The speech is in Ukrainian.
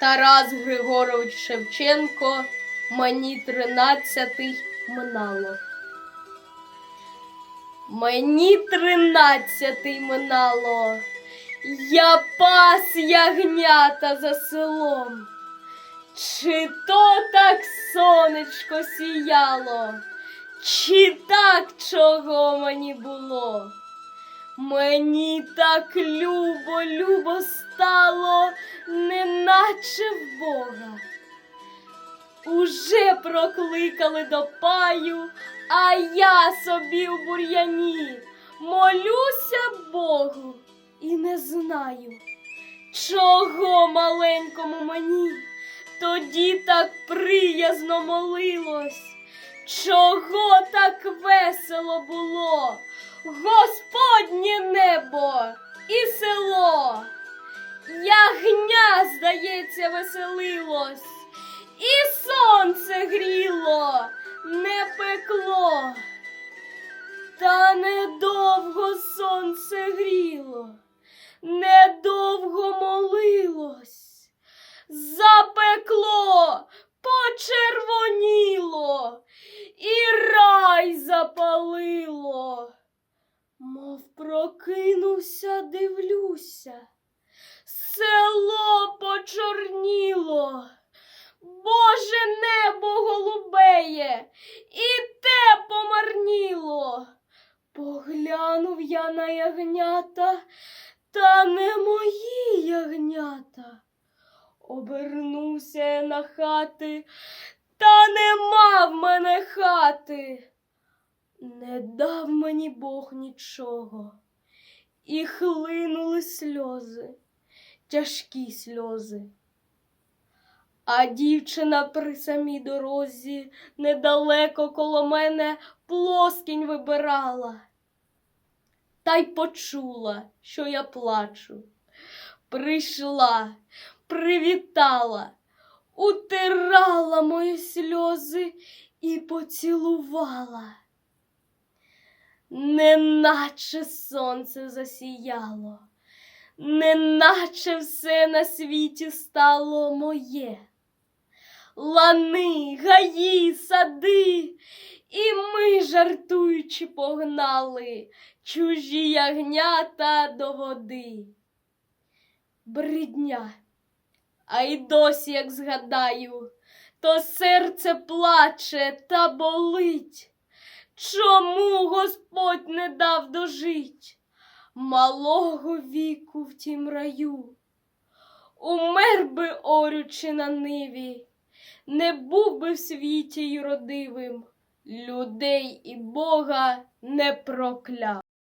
Тарас Григорович Шевченко, мені тринадцятий минало. Мені тринадцятий минало, я пас ягнята за селом. Чи то так сонечко сіяло, чи так чого мені було? Мені так любо, любо стало, неначе в Бога. Уже прокликали до паю, а я собі у бур'яні молюся Богу і не знаю, чого маленькому мені тоді так приязно молилось, чого так весело було, Господнє небо і село. Ягня, здається, веселилось, і сонце гріло, не пекло. Та недовго сонце гріло, недовго молилось, запекло, почервоніло, і рай запалило. Мов прокинувся, дивлюся, село почорніло. Боже небо і те помарніло. Поглянув я на ягнята, та не мої ягнята. Обернувся я на хати, та нема в мене хати. Не дав мені Бог нічого, і хлинули сльози, тяжкі сльози. А дівчина при самій дорозі недалеко коло мене плоскінь вибирала. Та й почула, що я плачу. Прийшла, привітала, утирала мої сльози і поцілувала. Неначе сонце засіяло, неначе все на світі стало моє. Лани, гаї, сади, і ми, жартуючи, погнали чужі ягнята до води. Бридня, а й досі, як згадаю, то серце плаче та болить. Чому Господь не дав дожить малого віку в тім раю? Умер би, орючи на ниві, не був би в світі й родивим, людей і Бога не прокляв.